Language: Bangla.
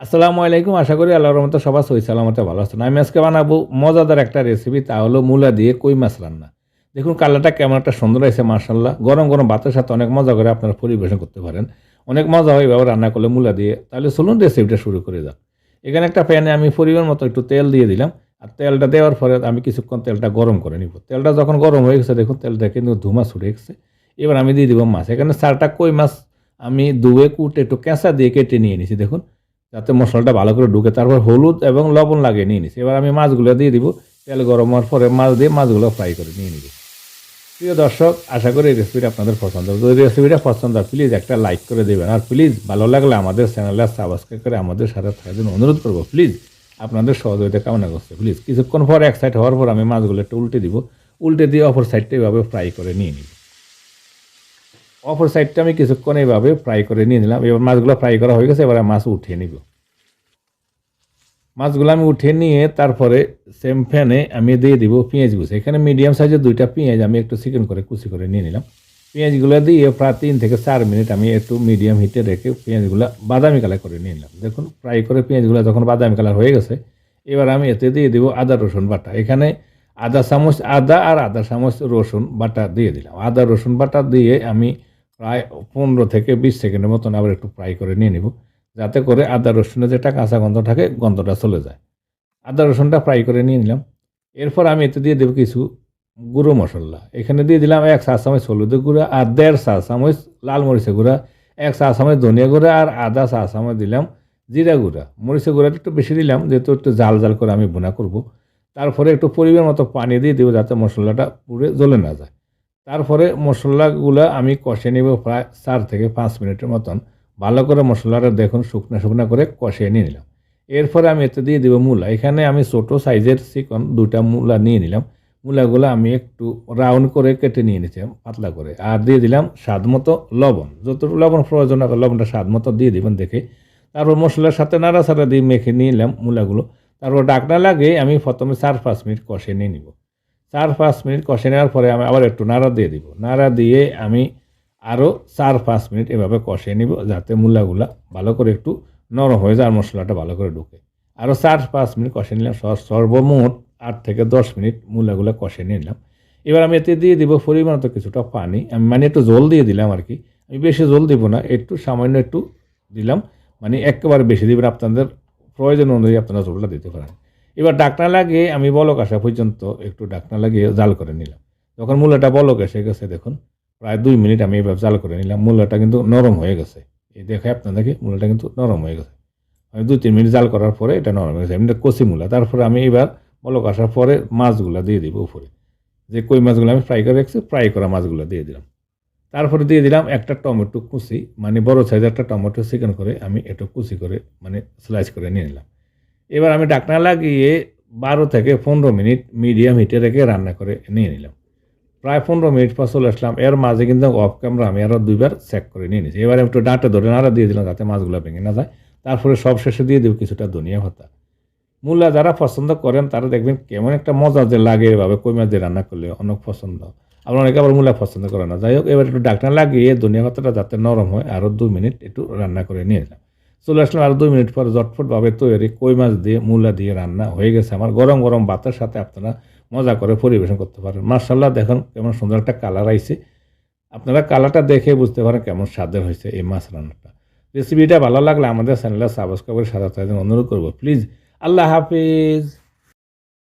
আসসালামু আলাইকুম, আশা করি আল্লাহর রহমতে সবার সহি সালামতে ভালো আছেন। আমি আজকে বানাবো মজাদার একটা রেসিপি তা হলো মূলা দিয়ে কই মাছ রান্না। দেখুন, কালারটা কেমন একটা সুন্দর হয়েছে মার্শাল্লাহ গরম গরম ভাতের সাথে অনেক মজা করে আপনারা পরিবেশন করতে পারেন। অনেক মজা হয় এভাবে রান্না করলে মূলা দিয়ে। তাহলে চলুন রেসিপিটা শুরু করে দাও এখানে একটা প্যানে আমি পরিমাণ মতো একটু তেল দিয়ে দিলাম। আর তেলটা দেওয়ার পরে আমি কিছুক্ষণ তেলটা গরম করে নিব। তেলটা যখন গরম হয়ে গেছে, দেখুন, তেলটা কিন্তু ধুমা ছুটে গেছে। এবার আমি দিয়ে দিব মাছ। এখানে চারটা কই মাছ আমি ধুয়ে কুটে একটু কেঁচা দিয়ে কেটে নিয়ে নিছি, দেখুন। যাতে মশলাটা ভালো করে ঢুকে, তারপর হলুদ এবং লবণ লাগিয়ে নিয়ে নিছি। এবার আমি মাছগুলো দিয়ে দিব, তেল গরম হওয়ার পরে মাছ দিয়ে মাছগুলো ফ্রাই করে নিয়ে নিব। প্রিয় দর্শক, আশা করি এই রেসিপিটা আপনাদের পছন্দ হবে। যদি রেসিপিটা পছন্দ হয় প্লিজ একটা লাইক করে দেবেন। আর প্লিজ ভালো লাগলে আমাদের চ্যানেলটা সাবস্ক্রাইব করে আমাদের সাথে থাকার জন্য অনুরোধ করব প্লিজ আপনাদের সহযোগিতা কামনা করছে। প্লিজ কিছুক্ষণ পর এক সাইড হওয়ার পর আমি মাছগুলো একটু উল্টে দিব। উল্টে দিয়ে অপর সাইডটা এভাবে ফ্রাই করে নিয়ে নিব। অপর সাইডটা আমি কিছুক্ষণ এইভাবে ফ্রাই করে নিয়ে নিলাম। এবার মাছগুলো ফ্রাই করা হয়ে গেছে, এবার মাছ উঠিয়ে নিব। মাছগুলো আমি উঠিয়ে নিয়ে তারপরে সেম ফ্যানে আমি দিয়ে দিব পেঁয়াজ কুচি এখানে মিডিয়াম সাইজের দুইটা পেঁয়াজ আমি একটু চিকেন করে, কুচি করে নিয়ে নিলাম। পেঁয়াজগুলো দিয়ে প্রায় তিন থেকে চার মিনিট আমি একটু মিডিয়াম হিটে রেখে পেঁয়াজগুলো বাদামি কালার করে নিয়ে নিলাম। দেখুন ফ্রাই করে পেঁয়াজগুলো যখন বাদামি কালার হয়ে গেছে, এবার আমি এতে দিয়ে দিব আদা, রসুন বাটা। এখানে আদা চামচ আদা আর আদা চামচ রসুন বাটা দিয়ে দিলাম। আদা, রসুন বাটা দিয়ে আমি প্রায় পনেরো থেকে বিশ সেকেন্ডের মতন আবার একটু ফ্রাই করে নিয়ে নিব। যাতে করে আদা, রসুনের যেটা কাঁচা গন্ধ থাকে, গন্ধটা চলে যায়। আদা, রসুনটা ফ্রাই করে নিয়ে নিলাম। এরপর আমি এতে দিয়ে দেবো কিছু গুঁড়ো মশলা। এখানে দিয়ে দিলাম এক চা চামচ হলুদের গুঁড়া আর দেড় চা চামচ লাল মরিচের গুঁড়া, এক চা চামচ ধনিয়া গুঁড়া আর আদা চা চামচ দিলাম জিরা গুঁড়া। মরিচের গুঁড়াটা একটু বেশি দিলাম, যেহেতু একটু জাল জাল করে আমি বোনা করব। তারপরে একটু পরিমাণ মতো পানি দিয়ে দেবো যাতে মশলাটা পুরো জ্বলে না যায়। তারপরে মশলাগুলো আমি কষে নেব প্রায় চার থেকে পাঁচ মিনিটের মতন। ভালো করে মশলাটা দেখুন, শুকনো শুকনো করে কষিয়ে নিয়ে নিলাম। এরপরে আমি এতে দিয়ে দেবো মূলা। এখানে আমি ছোটো সাইজের চিকন দুটা মূলা নিয়ে নিলাম। মূলাগুলো আমি একটু রাউন্ড করে কেটে নিয়ে নিয়েছিলাম, পাতলা করে। আর দিয়ে দিলাম স্বাদ মতো লবণ। যতটুকু লবণ প্রয়োজন লবণটা স্বাদ মতো দিয়ে দিবেন দেখে। তারপর মশলার সাথে নাড়া নাড়াচাড়া দিয়ে মেখে নিয়ে নিলাম মূলাগুলো। তারপর ডাকনা লাগে আমি প্রথমে চার পাঁচ মিনিট কষে নিয়ে নিব। চার পাঁচ মিনিট কষে নেওয়ার পরে আমি আবার একটু নাড়া দিয়ে দিব। নাড়া দিয়ে আমি আরও চার পাঁচ মিনিট এভাবে কষিয়ে নিব যাতে মূলাগুলা ভালো করে একটু নরম হয়ে যায় আর মশলাটা ভালো করে ঢুকে। আরও চার পাঁচ মিনিট কষিয়ে নিলাম, সর- সর্বমোট আট থেকে দশ মিনিট মূলাগুলো কষিয়ে নিলাম। এবার আমি এতে দিয়ে দিব পরিমাণ মতো কিছুটা পানি। আমি মানে একটু জল দিয়ে দিলাম আর কি। আমি বেশি জল দিব না, একটু সামান্য একটু দিলাম। মানে একেবারে বেশি দিবেন আপনাদের প্রয়োজন অনুযায়ী আপনারা জলটা দিতে পারেন। এবার ডাকনা লাগিয়ে আমি বলক আসা পর্যন্ত একটু ডাকনা লাগিয়ে জাল করে নিলাম। যখন মূলাটা বলক এসে গেছে, দেখুন, প্রায় দুই মিনিট আমি এবার জাল করে নিলাম। মূলাটা কিন্তু নরম হয়ে গেছে। এই দেখে আপনাদেরকে মূলাটা কিন্তু নরম হয়ে গেছে। আমি দুই, তিন মিনিট জাল করার পরে এটা নরম হয়ে গেছে। এমনি কচি মূলা। তারপরে আমি এবার বলক আসার পরে মাছগুলো দিয়ে দিব উপরে। যে কই মাছগুলো আমি ফ্রাই করে রাখছি, ফ্রাই করা মাছগুলো দিয়ে দিলাম। তারপরে দিয়ে দিলাম একটা টমেটো কুচি। মানে বড় সাইজের একটা টমেটো চিকেন করে আমি একটু কুচি করে মানে স্লাইস করে নিয়ে নিলাম। এবার আমি ডাকনা লাগিয়ে বারো থেকে পনেরো মিনিট মিডিয়াম হিটে রেখে রান্না করে নিয়ে নিলাম। প্রায় পনেরো মিনিট পর চলে আসলাম। এর মাঝে কিন্তু অফ ক্যামেরা আমি আরও দুইবার চেক করে নিয়ে নিয়েছি। এবার একটু ডাঁটে ধরে নাড়া দিয়ে দিলাম যাতে মাছগুলো ভেঙে না যায়। তারপরে সব শেষে দিয়ে দেবো কিছুটা ধনিয়া ভাতা মূলা যারা পছন্দ করেন তারা দেখবেন কেমন একটা মজা যে লাগে এভাবে কই মাছ দিয়ে রান্না করলে অনেক পছন্দ। আবার অনেকে আবার মূলা পছন্দ করে না। যাই হোক, এবার একটু ডাকনা লাগিয়ে ধনিয়া ভাতাটা যাতে নরম হয় আরও দু মিনিট একটু রান্না করে নিয়ে নিলাম। চলে আসলাম আর দুই মিনিট পরে জটফটভাবে তৈরি কই মাছ দিয়ে, মূলা দিয়ে রান্না হয়ে গেছে। আমার গরম গরম ভাতের সাথে আপনারা মজা করে পরিবেশন করতে পারেন। মার্শাল্লাহ দেখুন কেমন সুন্দর একটা কালার আইছে। আপনারা কালারটা দেখে বুঝতে পারেন কেমন স্বাদের হয়েছে এই মাছ রান্নাটা। রেসিপিটা ভালো লাগলে আমাদের চ্যানেলটা সাবস্ক্রাইব করে থাকার অনুরোধ করব প্লিজ আল্লাহ হাফিজ।